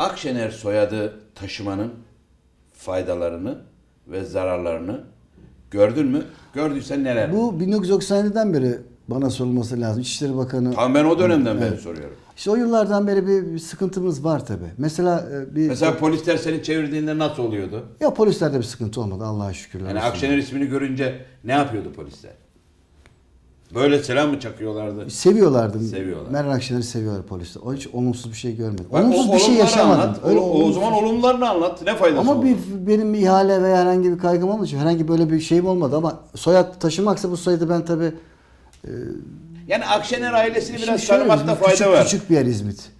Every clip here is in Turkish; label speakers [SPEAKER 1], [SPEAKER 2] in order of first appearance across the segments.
[SPEAKER 1] Akşener soyadı taşımanın faydalarını ve zararlarını gördün mü? Gördüysen neler?
[SPEAKER 2] Bu 1997'den beri bana sorulması lazım. İçişleri Bakanı.
[SPEAKER 1] Tamam ben o dönemden beri soruyorum.
[SPEAKER 2] İşte o yıllardan beri bir, bir sıkıntımız var tabi. Mesela e, bir
[SPEAKER 1] Mesela polisler seni çevirdiğinde nasıl oluyordu?
[SPEAKER 2] ya polislerde bir sıkıntı olmadı Allah'a şükürler
[SPEAKER 1] Yani
[SPEAKER 2] olsun.
[SPEAKER 1] Akşener ismini görünce ne yapıyordu polisler? Böyle selam mı çakıyorlardı?
[SPEAKER 2] Seviyorlardı.
[SPEAKER 1] Seviyorlar.
[SPEAKER 2] Meral Akşener'i seviyorlar polisler. O hiç olumsuz bir şey görmedim. Olumsuz
[SPEAKER 1] o-
[SPEAKER 2] bir şey yaşamadım.
[SPEAKER 1] Anlat.
[SPEAKER 2] Öyle
[SPEAKER 1] o, o zaman olumlarını anlat. Ne faydası
[SPEAKER 2] Ama
[SPEAKER 1] oldu?
[SPEAKER 2] bir, benim ihale veya herhangi bir kaygım olmadığı için herhangi böyle bir şeyim olmadı ama soyad taşımaksa bu soyadı ben tabi
[SPEAKER 1] Yani Akşener ailesini biraz
[SPEAKER 2] bizim
[SPEAKER 1] fayda
[SPEAKER 2] küçük,
[SPEAKER 1] var.
[SPEAKER 2] Küçük bir yer İzmit.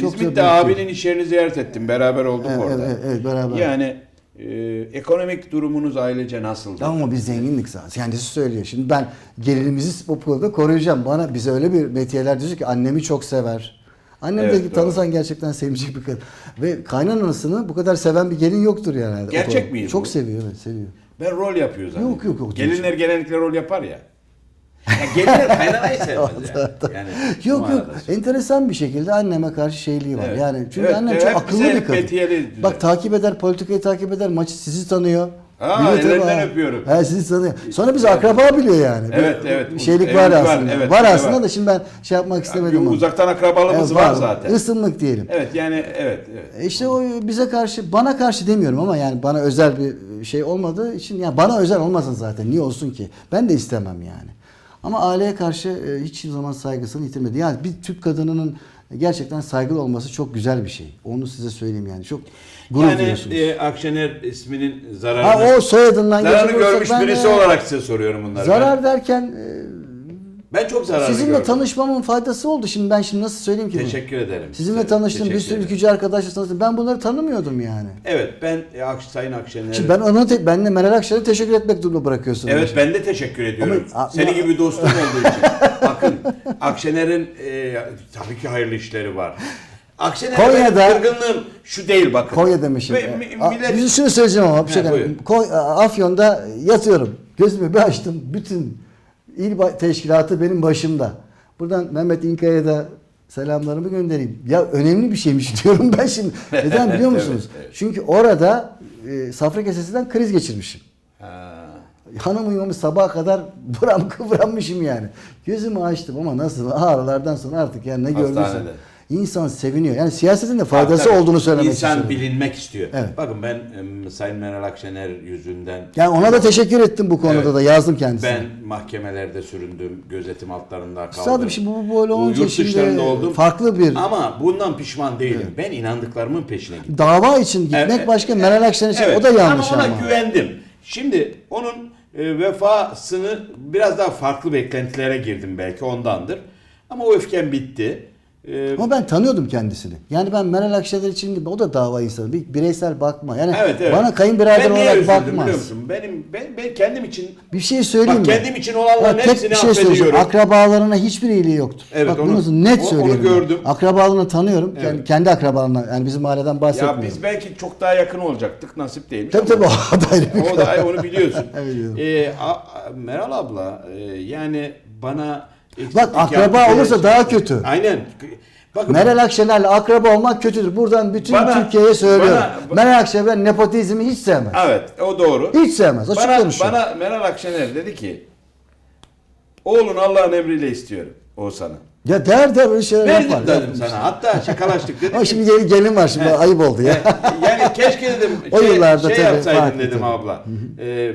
[SPEAKER 2] Çok
[SPEAKER 1] İzmit'te abinin iş yerini ziyaret ettim. Beraber olduk
[SPEAKER 2] Evet,
[SPEAKER 1] orada.
[SPEAKER 2] evet, evet, beraber.
[SPEAKER 1] Yani e, ekonomik durumunuz ailece nasıldı?
[SPEAKER 2] Ama biz zenginlik zaten. Kendisi söylüyor. Şimdi ben gelinimizi bu konuda koruyacağım. Bana bize öyle bir metiyeler diyor ki annemi çok sever. Annem
[SPEAKER 1] Evet,
[SPEAKER 2] de
[SPEAKER 1] doğru.
[SPEAKER 2] tanısan gerçekten sevecek bir kadın. Ve kaynanasını bu kadar seven bir gelin yoktur yani.
[SPEAKER 1] Gerçek miydi
[SPEAKER 2] Çok
[SPEAKER 1] bu?
[SPEAKER 2] seviyor evet seviyor.
[SPEAKER 1] Ben rol yapıyor zannediyorum.
[SPEAKER 2] Yok, yok, yok.
[SPEAKER 1] Gelinler genellikle rol yapar ya. Ya gelinler kaynanayı sevmez yani. yani
[SPEAKER 2] Yok yok enteresan bir şekilde anneme karşı şeyliği var.
[SPEAKER 1] Evet.
[SPEAKER 2] Yani çünkü
[SPEAKER 1] Evet,
[SPEAKER 2] annem
[SPEAKER 1] evet,
[SPEAKER 2] çok akıllı bir kadın. Bak takip eder, politikayı takip eder, maçı sizi tanıyor. Tabii,
[SPEAKER 1] ellerinden
[SPEAKER 2] ha.
[SPEAKER 1] öpüyorum.
[SPEAKER 2] Ha, sizi tanıyor. Sonra biz akraba biliyor yani. Bir-
[SPEAKER 1] Evet, evet.
[SPEAKER 2] Bir şeylik
[SPEAKER 1] Evet,
[SPEAKER 2] var
[SPEAKER 1] var,
[SPEAKER 2] aslında.
[SPEAKER 1] evet,
[SPEAKER 2] var
[SPEAKER 1] evet,
[SPEAKER 2] aslında
[SPEAKER 1] var.
[SPEAKER 2] da şimdi ben şey yapmak istemedim
[SPEAKER 1] Bir uzaktan akrabalığımız
[SPEAKER 2] Evet,
[SPEAKER 1] var zaten.
[SPEAKER 2] Isınlık diyelim.
[SPEAKER 1] Evet yani evet. evet.
[SPEAKER 2] E İşte o bize karşı, bana karşı demiyorum ama yani bana özel bir şey olmadığı için yani bana özel olmasın zaten. Niye olsun ki? Ben de istemem yani. Ama aileye karşı e, hiç zaman saygısını yitirmedi. Yani bir Türk kadınının gerçekten saygılı olması çok güzel bir şey. Onu size söyleyeyim yani. Çok gurur
[SPEAKER 1] Yani
[SPEAKER 2] duyuyorsunuz.
[SPEAKER 1] e, Akşener isminin zararını,
[SPEAKER 2] ha o soyadından
[SPEAKER 1] zararını görmüş
[SPEAKER 2] ben,
[SPEAKER 1] birisi
[SPEAKER 2] e,
[SPEAKER 1] olarak size soruyorum bunları.
[SPEAKER 2] Zarar derken e,
[SPEAKER 1] ben, çok zararlı
[SPEAKER 2] sizinle
[SPEAKER 1] gördüm.
[SPEAKER 2] tanışmamın faydası oldu. Şimdi ben şimdi nasıl söyleyeyim ki bunu?
[SPEAKER 1] Teşekkür ederim.
[SPEAKER 2] Sizinle
[SPEAKER 1] size.
[SPEAKER 2] tanıştım. Bir
[SPEAKER 1] Teşekkür
[SPEAKER 2] sürü
[SPEAKER 1] ederim.
[SPEAKER 2] ülkücü arkadaşla tanıştım. Ben bunları tanımıyordum yani.
[SPEAKER 1] Evet ben e, Ak- Sayın Akşener.
[SPEAKER 2] Şimdi ben ona te- ben de Meral Akşener'e teşekkür etmek durumunda bırakıyorsunuz.
[SPEAKER 1] Evet ben de teşekkür ediyorum.
[SPEAKER 2] Ama-
[SPEAKER 1] Senin gibi dostum olduğu için. Bakın Akşener'in e, tabii ki hayırlı işleri var. Akşener'e
[SPEAKER 2] Konya'da-
[SPEAKER 1] benim kırgınlığım şu değil bakın.
[SPEAKER 2] Konya demişim.
[SPEAKER 1] Ve mi-
[SPEAKER 2] A-
[SPEAKER 1] millet-
[SPEAKER 2] bir şunu söyleyeceğim ama bir şey
[SPEAKER 1] He,
[SPEAKER 2] demeyeyim. Koy- Afyon'da yatıyorum. Gözümü bir açtım. Bütün il teşkilatı benim başımda. Buradan Mehmet İnkaya'ya da selamlarımı göndereyim. Ya önemli bir şeymiş diyorum ben şimdi. Neden biliyor musunuz?
[SPEAKER 1] Evet, evet.
[SPEAKER 2] Çünkü orada e, safra kesesinden kriz geçirmişim.
[SPEAKER 1] Ha.
[SPEAKER 2] Hanım uyumamış sabaha kadar buram kıvranmışım yani. Gözümü açtım ama nasıl ağrılardan sonra artık yani ne gördüysem. İnsan seviniyor. Yani siyasetin de faydası
[SPEAKER 1] Tabii,
[SPEAKER 2] olduğunu söylemek
[SPEAKER 1] İnsan
[SPEAKER 2] istiyorum.
[SPEAKER 1] bilinmek istiyor.
[SPEAKER 2] Evet.
[SPEAKER 1] Bakın ben Sayın Meral Akşener yüzünden
[SPEAKER 2] Yani ona da teşekkür ettim bu konuda
[SPEAKER 1] Evet.
[SPEAKER 2] da yazdım kendisine.
[SPEAKER 1] ben mahkemelerde süründüm, gözetim altlarında kaldım.
[SPEAKER 2] Üstadım şimdi bu bu böyle olunca şimdi
[SPEAKER 1] oldum.
[SPEAKER 2] farklı bir
[SPEAKER 1] Ama bundan pişman değilim. Ben inandıklarımın peşine gittim.
[SPEAKER 2] dava için gitmek
[SPEAKER 1] Evet,
[SPEAKER 2] başka,
[SPEAKER 1] evet,
[SPEAKER 2] Meral Akşener için
[SPEAKER 1] evet.
[SPEAKER 2] o da yanlış
[SPEAKER 1] ama.
[SPEAKER 2] ama.
[SPEAKER 1] ona güvendim. Şimdi onun e, vefasını biraz daha farklı beklentilere girdim belki ondandır. Ama o öfkem bitti. E,
[SPEAKER 2] Ama ben tanıyordum kendisini. Yani ben Meral Akşener için o da dava insanı. Bir bireysel bakma. Yani
[SPEAKER 1] evet, evet.
[SPEAKER 2] bana kayınbirader
[SPEAKER 1] ben
[SPEAKER 2] olarak bakmaz.
[SPEAKER 1] biliyor musun? Benim ben, ben kendim için
[SPEAKER 2] Bir şey söyleyeyim
[SPEAKER 1] Bak
[SPEAKER 2] mi?
[SPEAKER 1] kendim için olanların
[SPEAKER 2] Bak,
[SPEAKER 1] hepsini
[SPEAKER 2] bir şey
[SPEAKER 1] affediyorum.
[SPEAKER 2] Akrabalarına hiçbir iyiliği yoktur.
[SPEAKER 1] Evet,
[SPEAKER 2] Bak
[SPEAKER 1] onu-
[SPEAKER 2] bunu net
[SPEAKER 1] onu
[SPEAKER 2] söylüyorum. ben.
[SPEAKER 1] gördüm.
[SPEAKER 2] Akrabalarını tanıyorum.
[SPEAKER 1] Evet.
[SPEAKER 2] Kendi, kendi akrabalarına yani bizim aileden bahsetmiyorum.
[SPEAKER 1] ya biz belki çok daha yakın olacaktık nasip değilmiş.
[SPEAKER 2] Tabii tabii o da ayrı bir
[SPEAKER 1] o da onu biliyorsun.
[SPEAKER 2] Evet, biliyorum.
[SPEAKER 1] Ee, a- Meral abla e, yani bana
[SPEAKER 2] Bak akraba olursa
[SPEAKER 1] diye-
[SPEAKER 2] daha kötü.
[SPEAKER 1] Aynen. Bakın
[SPEAKER 2] Meral Akşener'le akraba olmak kötüdür. Buradan bütün
[SPEAKER 1] Bana-
[SPEAKER 2] Türkiye'ye söylüyorum.
[SPEAKER 1] bana-
[SPEAKER 2] Meral Akşener nepotizmi hiç sevmez.
[SPEAKER 1] evet o doğru.
[SPEAKER 2] Hiç sevmez. Açık
[SPEAKER 1] bana,
[SPEAKER 2] konuşuyor.
[SPEAKER 1] bana Meral Akşener dedi ki oğlun Allah'ın emriyle istiyorum Oğuzhan'ı.
[SPEAKER 2] Ya der der öyle şeyler
[SPEAKER 1] Verdim
[SPEAKER 2] yapar.
[SPEAKER 1] dedim sana. Hatta şakalaştık dedim.
[SPEAKER 2] Ama şimdi gelin, gelin var şimdi
[SPEAKER 1] He.
[SPEAKER 2] ayıp oldu ya.
[SPEAKER 1] yani keşke dedim
[SPEAKER 2] O
[SPEAKER 1] şey,
[SPEAKER 2] yıllarda
[SPEAKER 1] şey
[SPEAKER 2] tabii,
[SPEAKER 1] yapsaydın dedim
[SPEAKER 2] tabii.
[SPEAKER 1] abla. Ee,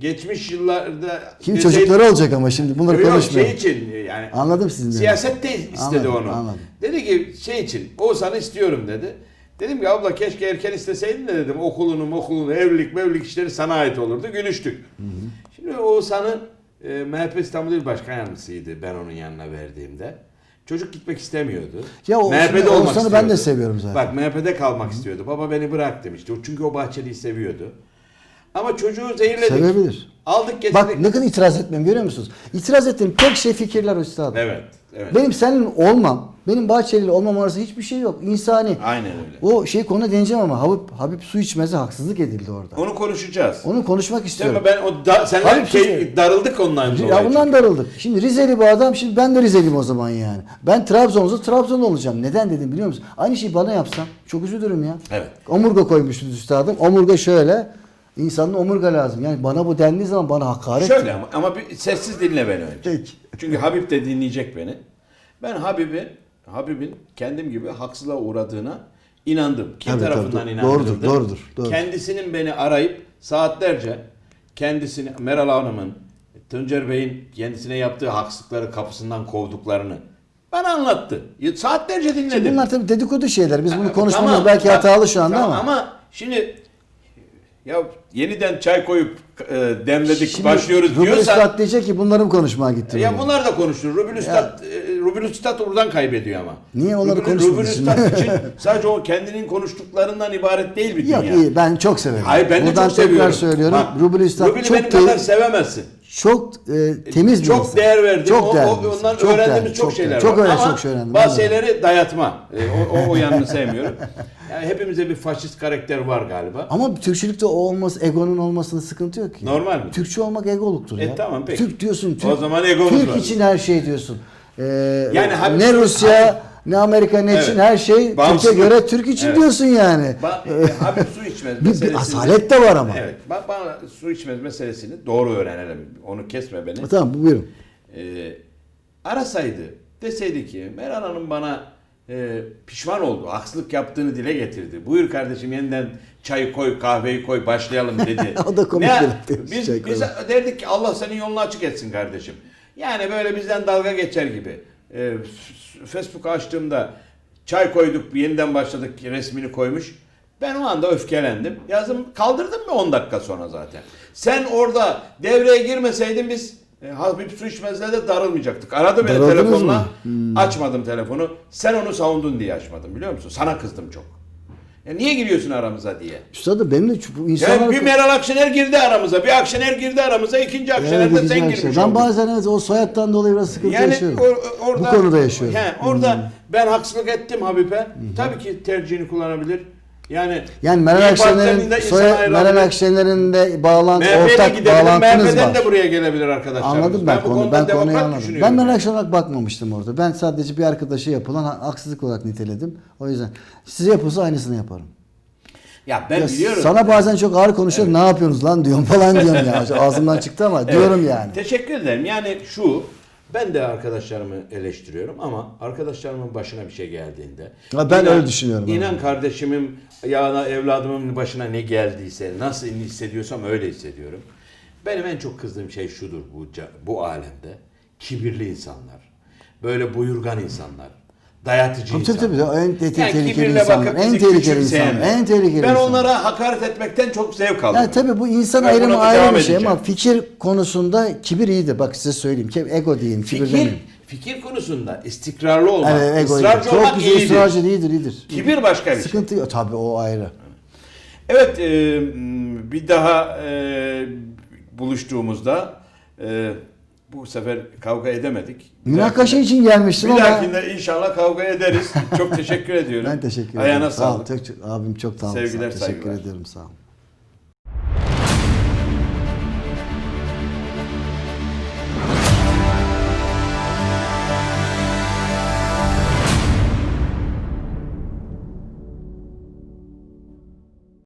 [SPEAKER 1] geçmiş yıllarda
[SPEAKER 2] Şimdi
[SPEAKER 1] deseydin-
[SPEAKER 2] çocukları olacak ama şimdi bunları
[SPEAKER 1] Yok,
[SPEAKER 2] konuşmayalım.
[SPEAKER 1] Şey için yani
[SPEAKER 2] Anladım sizin dediğinizi.
[SPEAKER 1] Siyasette istedi
[SPEAKER 2] Anladım,
[SPEAKER 1] onu.
[SPEAKER 2] anladım.
[SPEAKER 1] Dedi ki şey için Oğuzhan'ı istiyorum dedi. Dedim ki abla keşke erken isteseydin de dedim okulunu okulunu evlilik mevlilik işleri sana ait olurdu. Gülüştük. Şimdi Oğuzhan'ı e, MHP İstanbul İl Başkan Yardımcısıydı ben onun yanına verdiğimde. Çocuk gitmek istemiyordu.
[SPEAKER 2] Ya o-
[SPEAKER 1] MHP'de
[SPEAKER 2] şimdi
[SPEAKER 1] olmak
[SPEAKER 2] Oğuzhan'ı ben de
[SPEAKER 1] istiyordu.
[SPEAKER 2] seviyorum zaten.
[SPEAKER 1] Bak MHP'de kalmak istiyordu. Baba beni bırak demişti. Çünkü o Bahçeli'yi seviyordu. Ama çocuğu zehirledik.
[SPEAKER 2] Sevebilir.
[SPEAKER 1] Aldık getirdik.
[SPEAKER 2] Bak ne kadar itiraz etmem görüyor musunuz? İtiraz ettiğim tek şey fikirler üstadım.
[SPEAKER 1] Evet. Evet.
[SPEAKER 2] Benim senin olmam, benim Bahçeli'yle olmam arasında hiçbir şey yok. İnsani.
[SPEAKER 1] Aynen öyle.
[SPEAKER 2] O şey konu deneyeceğim ama Habib, Habib su içmeze haksızlık edildi orada.
[SPEAKER 1] Onu konuşacağız.
[SPEAKER 2] Onu konuşmak istiyorum.
[SPEAKER 1] mi? Ben o da, senle şey, darıldık ondan dolayı.
[SPEAKER 2] Ya bundan darıldık. Şimdi Rizeli bu adam, şimdi ben de Rizeliyim o zaman yani. Ben Trabzon'sa Trabzon olacağım. Neden dedim biliyor musun? Aynı şeyi bana yapsam çok üzülürüm ya.
[SPEAKER 1] Evet.
[SPEAKER 2] Omurga koymuştunuz üstadım. Omurga şöyle. İnsanın omurga lazım. Yani bana bu dendiği zaman bana hakaret.
[SPEAKER 1] Şöyle ama, ama bir sessiz dinle beni önce.
[SPEAKER 2] Peki.
[SPEAKER 1] Çünkü Habib de dinleyecek beni. Ben Habib'i, Habib'in kendim gibi haksızlığa uğradığına inandım. Kim
[SPEAKER 2] Tabii,
[SPEAKER 1] tarafından
[SPEAKER 2] tabii.
[SPEAKER 1] inandırıldım?
[SPEAKER 2] Doğrudur, doğrudur, doğrudur.
[SPEAKER 1] Kendisinin beni arayıp saatlerce kendisini Meral Hanım'ın Tuncer Bey'in kendisine yaptığı haksızlıkları kapısından kovduklarını bana anlattı. Saatlerce dinledim.
[SPEAKER 2] Bunlar tabii dedikodu şeyler. Biz bunu konuşmamız
[SPEAKER 1] tamam,
[SPEAKER 2] belki hatalı şu anda
[SPEAKER 1] tamam
[SPEAKER 2] ama.
[SPEAKER 1] Ama şimdi ya yeniden çay koyup e, demledik
[SPEAKER 2] Şimdi
[SPEAKER 1] başlıyoruz diyorsan
[SPEAKER 2] Üstad diyecek ki bunların konuşmaya gitti.
[SPEAKER 1] ya bunlar da konuşur. Ruben Üstad, e, Ruben Üstad oradan kaybediyor ama.
[SPEAKER 2] Niye onları
[SPEAKER 1] Ruben
[SPEAKER 2] şimdi?
[SPEAKER 1] Üstad için sadece o kendinin konuştuklarından ibaret değil bir dünya.
[SPEAKER 2] Yok iyi ben çok severim.
[SPEAKER 1] Hayır ben de
[SPEAKER 2] Buradan
[SPEAKER 1] çok seviyorum.
[SPEAKER 2] tekrar söylüyorum.
[SPEAKER 1] Bak,
[SPEAKER 2] Ruben Üstad
[SPEAKER 1] Ruben'i
[SPEAKER 2] çok
[SPEAKER 1] benim kadar sevemezsin.
[SPEAKER 2] Çok e, temiz bir
[SPEAKER 1] çok
[SPEAKER 2] insan.
[SPEAKER 1] değer verdim.
[SPEAKER 2] Çok
[SPEAKER 1] o,
[SPEAKER 2] değerli
[SPEAKER 1] o- ondan
[SPEAKER 2] Çok
[SPEAKER 1] öğrendiğimiz
[SPEAKER 2] değerli,
[SPEAKER 1] çok, şeyler
[SPEAKER 2] değerli. çok
[SPEAKER 1] var.
[SPEAKER 2] öyle
[SPEAKER 1] Ama
[SPEAKER 2] çok şey öğrendim.
[SPEAKER 1] bazı şeyleri dayatma. E, o, o, o yanını sevmiyorum. Yani hepimize bir faşist karakter var galiba.
[SPEAKER 2] Ama Türkçülükte o olması, egonun olmasının sıkıntı yok ki.
[SPEAKER 1] Normal mi?
[SPEAKER 2] Türkçü olmak egoluktur
[SPEAKER 1] E,
[SPEAKER 2] ya.
[SPEAKER 1] tamam, peki.
[SPEAKER 2] Türk diyorsun. Türk,
[SPEAKER 1] O zaman egomuz
[SPEAKER 2] Türk
[SPEAKER 1] var.
[SPEAKER 2] için her şey diyorsun. Ee,
[SPEAKER 1] Yani Habib-
[SPEAKER 2] ne Rusya, ne Amerika ne
[SPEAKER 1] Evet.
[SPEAKER 2] için her şey. Türkiye göre Türk için
[SPEAKER 1] Evet.
[SPEAKER 2] diyorsun yani.
[SPEAKER 1] Ba- e, Habib su içmez
[SPEAKER 2] Bir, bir
[SPEAKER 1] meselesini.
[SPEAKER 2] asalet de var ama.
[SPEAKER 1] Evet. Bak bana su içmez meselesini doğru öğrenelim. Onu kesme beni.
[SPEAKER 2] Tamam buyurun.
[SPEAKER 1] Ee, arasaydı deseydi ki Meral Hanım bana e, pişman oldu. Haksızlık yaptığını dile getirdi. Buyur kardeşim yeniden çayı koy kahveyi koy başlayalım dedi.
[SPEAKER 2] O da komik
[SPEAKER 1] Ne- Biz,
[SPEAKER 2] çay
[SPEAKER 1] biz derdik ki Allah senin yolunu açık etsin kardeşim. Yani böyle bizden dalga geçer gibi. Ee, f- Facebook'u açtığımda çay koyduk yeniden başladık resmini koymuş. Ben o anda öfkelendim. Yazdım kaldırdım mı 10 dakika sonra zaten. Sen orada devreye girmeseydin biz e, Habib su içmezle de darılmayacaktık. Aradı beni telefonla.
[SPEAKER 2] mı? Hmm.
[SPEAKER 1] Açmadım telefonu. Sen onu savundun diye açmadım biliyor musun? Sana kızdım çok. Ya niye giriyorsun aramıza diye.
[SPEAKER 2] Üstadım benim de bu
[SPEAKER 1] Yani
[SPEAKER 2] insanlar...
[SPEAKER 1] bir Meral Akşener girdi aramıza, bir Akşener girdi aramıza, ikinci Akşener de sen
[SPEAKER 2] şey.
[SPEAKER 1] girmiş
[SPEAKER 2] Ben
[SPEAKER 1] oldun.
[SPEAKER 2] bazen evet, o soyattan dolayı biraz sıkıntı
[SPEAKER 1] Yani
[SPEAKER 2] yaşıyorum.
[SPEAKER 1] or- orada,
[SPEAKER 2] Bu konuda yaşıyorum.
[SPEAKER 1] He, orada ben haksızlık ettim Habib'e. Tabii ki tercihini kullanabilir. Yani
[SPEAKER 2] Yani Meral Akşener'in soya. Meral Akşener'in de bağlan
[SPEAKER 1] MHP'ye de
[SPEAKER 2] ortak bağlantınız
[SPEAKER 1] MHP'den
[SPEAKER 2] var.
[SPEAKER 1] de buraya gelebilir arkadaşlar.
[SPEAKER 2] Anladım ben,
[SPEAKER 1] bu
[SPEAKER 2] konu, ben konuyu anladım. Ben Meral. Akşener'e bakmamıştım orada. Ben sadece bir arkadaşa yapılan ha- haksızlık olarak niteledim. O yüzden size yapılsa aynısını yaparım.
[SPEAKER 1] Ya ben
[SPEAKER 2] Ya
[SPEAKER 1] biliyorum.
[SPEAKER 2] Sana bazen çok ağır konuşuyorum. Ne yapıyorsunuz lan diyorum falan diyorum ya. Ağzımdan çıktı ama
[SPEAKER 1] Evet.
[SPEAKER 2] diyorum yani.
[SPEAKER 1] Teşekkür ederim. Yani şu ben de arkadaşlarımı eleştiriyorum ama arkadaşlarımın başına bir şey geldiğinde
[SPEAKER 2] Ha, ben öyle düşünüyorum
[SPEAKER 1] İnan
[SPEAKER 2] ama.
[SPEAKER 1] kardeşimin ya da evladımın başına ne geldiyse nasıl hissediyorsam öyle hissediyorum. Benim en çok kızdığım şey şudur bu bu alemde. Kibirli insanlar. Böyle buyurgan insanlar. Dayatıcı
[SPEAKER 2] Tabii, tabii,
[SPEAKER 1] insanlar.
[SPEAKER 2] tabii. En te- tehlikeli
[SPEAKER 1] kibirle
[SPEAKER 2] insanlar, en tehlikeli insanlar, en tehlikeli
[SPEAKER 1] Ben
[SPEAKER 2] insanlar.
[SPEAKER 1] onlara hakaret etmekten çok zevk alıyorum.
[SPEAKER 2] Yani tabii bu insan
[SPEAKER 1] Ben
[SPEAKER 2] ayrımı ayrı bir şey ama fikir konusunda kibir iyidir. Bak size söyleyeyim. Ego deyin, kibir
[SPEAKER 1] Fikir,
[SPEAKER 2] demeyin.
[SPEAKER 1] fikir konusunda istikrarlı olmak,
[SPEAKER 2] Evet, ego
[SPEAKER 1] ısrarcı.
[SPEAKER 2] Çok
[SPEAKER 1] olmak
[SPEAKER 2] güzel
[SPEAKER 1] iyidir.
[SPEAKER 2] ısrarcı iyidir, iyidir.
[SPEAKER 1] Kibir başka bir şey.
[SPEAKER 2] Sıkıntı yok. Tabii o ayrı.
[SPEAKER 1] Evet, e, bir daha e, buluştuğumuzda e, bu sefer kavga edemedik. Bir
[SPEAKER 2] Münakaşa için gelmiştim
[SPEAKER 1] Bir
[SPEAKER 2] ama
[SPEAKER 1] dahakinde inşallah kavga ederiz. Çok teşekkür ediyorum.
[SPEAKER 2] ben teşekkür ederim.
[SPEAKER 1] Ayağına
[SPEAKER 2] Sağ ol.
[SPEAKER 1] sağlık.
[SPEAKER 2] Çok, çok- abim çok sağ ol.
[SPEAKER 1] Sevgiler,
[SPEAKER 2] Teşekkür
[SPEAKER 1] saygılar.
[SPEAKER 2] ediyorum. Sağ ol.